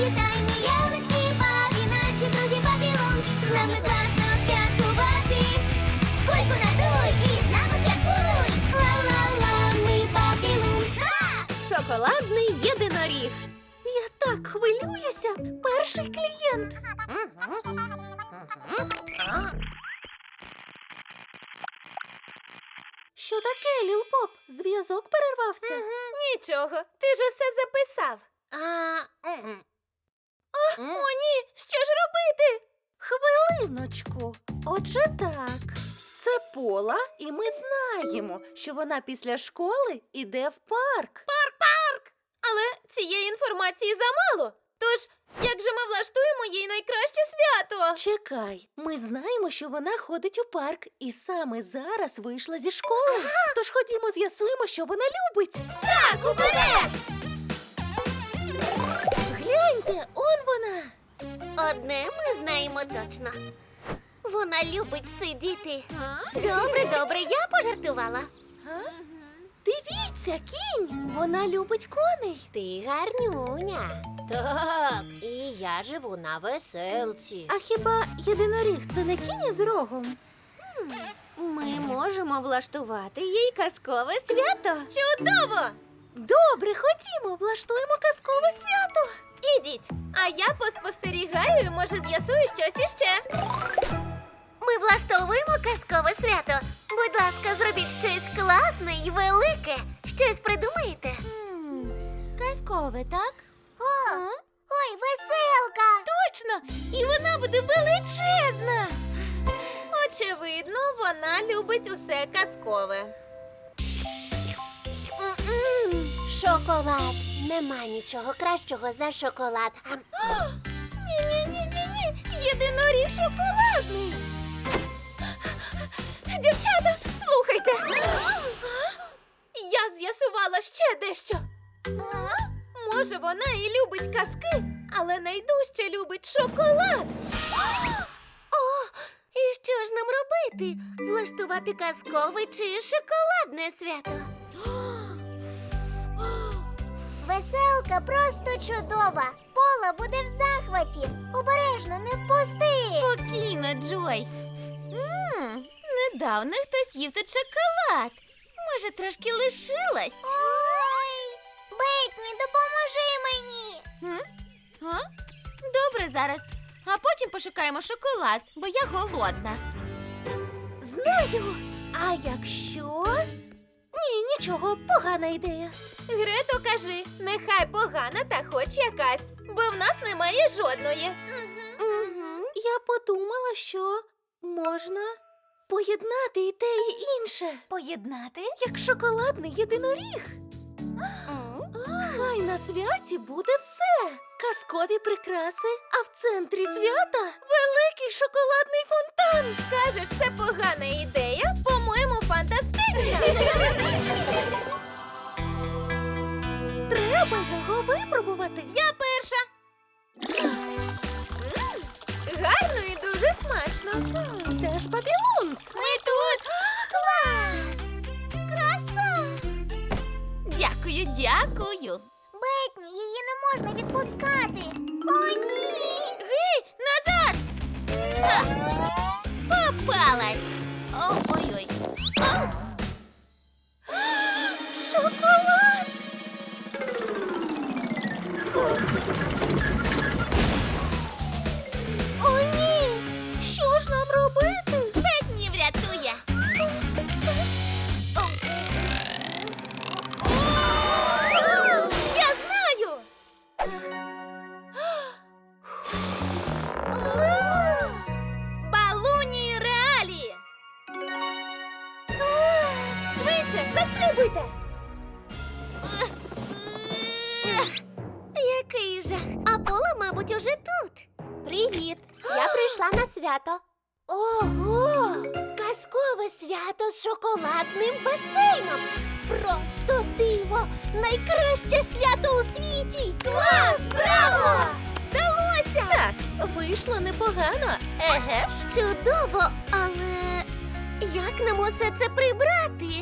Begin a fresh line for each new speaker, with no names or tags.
наші тайні ялочки, бабі, наші друзі Бабілонс. З нами класно святкувати. Кульку надуй і з нами святкуй. Ла-ла-ла, ми Бабілонс.
Шоколадний єдиноріг.
Я так хвилююся. Перший клієнт. Що таке, Лілпоп? Зв'язок перервався.
Нічого, ти ж усе записав. О, ні, що ж робити?
Хвилиночку. Отже так. Це Пола, і ми знаємо, що вона після школи іде в парк.
Але цієї інформації замало. Тож, як же ми влаштуємо їй найкраще свято?
Чекай, ми знаємо, що вона ходить у парк і саме зараз вийшла зі школи. Тож ходімо, з'ясуємо, що вона любить.
Так, уперед!
Вона.
Одне ми знаємо точно. Вона любить сидіти. Добре, добре, я пожартувала.
Дивіться, кінь. Вона любить коней.
Ти гарнюня.
Так, і я живу на веселці.
А хіба єдиноріг це не кінь із рогом?
Ми можемо влаштувати їй казкове свято.
Чудово!
Добре, ходімо, влаштуємо казкове свято.
Ідіть, а я поспостерігаю і може з'ясую щось іще.
Ми влаштовуємо казкове свято. Будь ласка, зробіть щось класне і велике. Щось придумаєте?
Казкове, так?
О, ой, веселка!
Точно! І вона буде величезна.
Очевидно, вона любить усе казкове.
М-м, Шоколад. Нема нічого кращого за шоколад. Ам,
Ні-ні-ні-ні-ні. Єдиноріг шоколадний. Дівчата, слухайте. Я з'ясувала ще дещо. Може, вона і любить казки, але найдужче любить шоколад.
О, і що ж нам робити? Влаштувати казкове чи шоколадне свято? Веселка просто чудова. Пола буде в захваті. Обережно не впусти.
Спокійно, Джой. Мм, недавно хтось їв тут шоколад. Може, трошки лишилось.
Ой, Бейтні, допоможи мені.
М? А? Добре зараз. А потім пошукаємо шоколад, бо я голодна. Знаю. А якщо? Ні, нічого, погана ідея.
Грето, кажи, нехай погана та хоч якась, бо в нас немає жодної.
Угу.
Я подумала, що можна поєднати і те, і інше. Поєднати? Як шоколадний єдиноріг. Хай на святі буде все. Казкові прикраси, а в центрі свята великий шоколадний фонтан.
Кажеш, це погана ідея?
Де ж Бабілонс?
Ми тут.
Клас! Краса!
Дякую, дякую.
Бетні, її не можна відпускати. О, ні!
Гей, назад! Попалась. О, ой-ой.
Швидше, застрибуйте.
Який жах. А Пола, мабуть, уже тут. Привіт! Я прийшла на свято. Ого! Казкове свято з шоколадним басейном. Просто диво! Найкраще свято у світі! Клас! Браво!
Вдалося.
Так, вийшло непогано. Еге ж.
Чудово, як нам усе це прибрати?